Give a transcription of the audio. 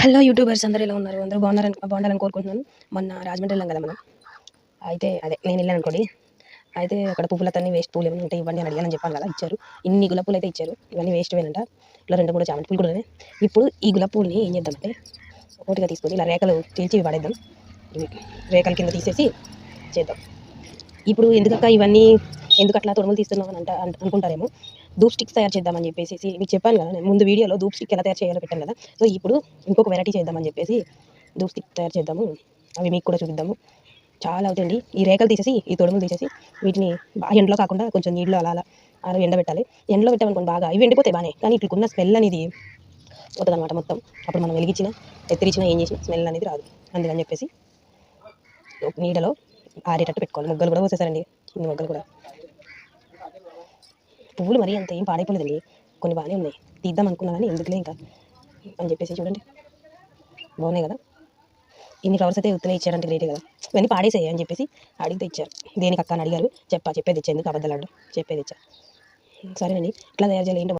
Hello YouTubers అందరూ ఎలా ఉన్నారు? అందరూ బాగున్నారని బాగుండాలని కోరుకుంటున్నాను. మొన్న రాజమండ్రి వెళ్ళాం కదా మనం. అయితే అదే నేను వెళ్ళాను అనుకోండి. అయితే అక్కడ పువ్వులతోని వేస్ట్ పూలు ఏమైనా ఉంటే ఇవ్వండి అని అడిగానని చెప్పాను కదా ఇచ్చారు. ఇన్ని గులాబీ పూలు అయితే ఇచ్చారు. ఇవన్నీ వేస్ట్ వేనంట. ఇలా రెండు మూడు చామంతి పూలు కూడా ఇప్పుడు ఈ గులాబీ పూలని ఏం చేద్దామంటే ఒకటిగా తీసుకొని ఇలా రేఖలు తీల్చి పడేద్దాం రేఖల కింద తీసేసి చేద్దాం. ఇప్పుడు ఎందుకక్క ఇవన్నీ ఎందుకు అట్లా తొడుములు తీస్తున్నావు అని అంట అనుకుంటారేమో. ధూప్ స్టిక్స్ తయారు చేద్దామని చెప్పేసి మీకు చెప్పాను కదా నేను ముందు వీడియోలో ధూప్ స్టిక్ ఎలా తయారు చేయాలో పెట్టాను కదా. సో ఇప్పుడు ఇంకొక వెరైటీ చేద్దామని చెప్పేసి ధూప్ స్టిక్ తయారు చేద్దాము. అవి మీకు కూడా చూపిద్దాము. చాలా అవుతుంది ఈ రేఖలు తీసేసి ఈ తొడుములు తీసేసి వీటిని బాగా ఎండలో కాకుండా కొంచెం నీళ్ళు అలా అలా అలా ఎండబెట్టాలి. ఎండలో పెట్టామనుకోండి బాగా ఇవి ఎండిపోతాయి బాగానే కానీ ఇట్లకున్న స్మెల్ అనేది పోతుందన్నమాట మొత్తం. అప్పుడు మనం వెలిగించిన ఎత్తిరించిన ఏం చేసినా స్మెల్ అనేది రాదు. అందుకని చెప్పేసి నీడలో ఆరేటట్టు పెట్టుకోవాలి. మొగ్గలు కూడా పోసేసారండి ఇన్ని మొగ్గలు కూడా. పువ్వులు మరీ అంత ఏం పాడైపోలేదండి కొన్ని బాగానే ఉన్నాయి. తీద్దాం అనుకున్నా ఎందుకులే ఇంకా? అని చెప్పేసి చూడండి. బాగున్నాయి కదా? ఇన్ని ఫ్లవర్స్ అయితే ఉత్తనే ఇచ్చారంటే గ్రేటే కదా? ఇవన్నీ పాడేసాయి అని చెప్పేసి అడిగితే ఇచ్చారు. దేనికి అక్క అని అడిగారు. చెప్పా చెప్పేది ఇచ్చేందుకు అబద్ధాలు చెప్పేది ఇచ్చా సరేనండి. ఇట్లా తయారు చేయాలి? ఏంటో